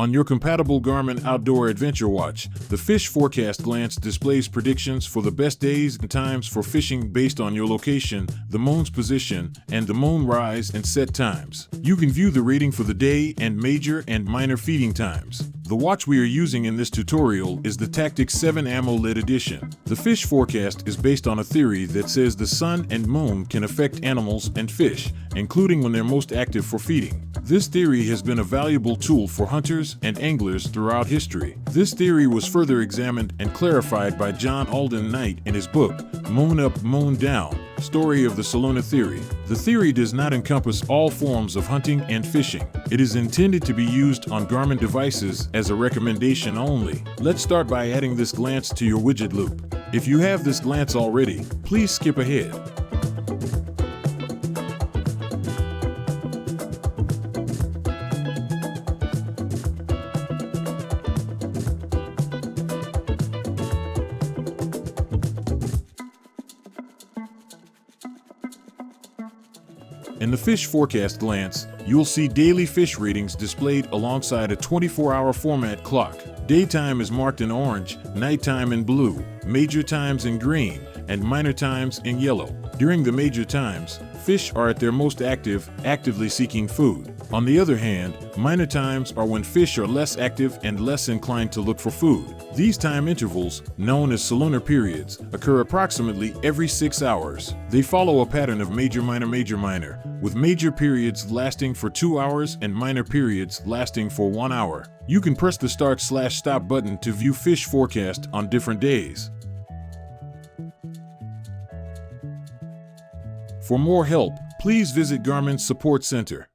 On your compatible Garmin Outdoor Adventure Watch, the Fish Forecast Glance displays predictions for the best days and times for fishing based on your location, the moon's position, and the moon rise and set times. You can view the rating for the day and major and minor feeding times. The watch we are using in this tutorial is the Tactix 7 AMOLED edition. The fish forecast is based on a theory that says the sun and moon can affect animals and fish, including when they're most active for feeding. This theory has been a valuable tool for hunters and anglers throughout history. This theory was further examined and clarified by John Alden Knight in his book, Moon Up, Moon Down Story of the Salona Theory. The theory does not encompass all forms of hunting and fishing. It is intended to be used on Garmin devices as a recommendation only. Let's start by adding this glance to your widget loop. If you have this glance already, please skip ahead. In the fish forecast glance, you'll see daily fish readings displayed alongside a 24 hour format clock. Daytime is marked in orange, nighttime in blue, major times in green, and minor times in yellow. During the major times, fish are at their most active, actively seeking food. On the other hand, minor times are when fish are less active and less inclined to look for food. These time intervals, known as salunar periods, occur approximately every six hours. They follow a pattern of major minor major minor, with major periods lasting for two hours and minor periods lasting for one hour. You can press the start slash stop button to view fish forecast on different days. For more help, please visit Garmin's Support Center.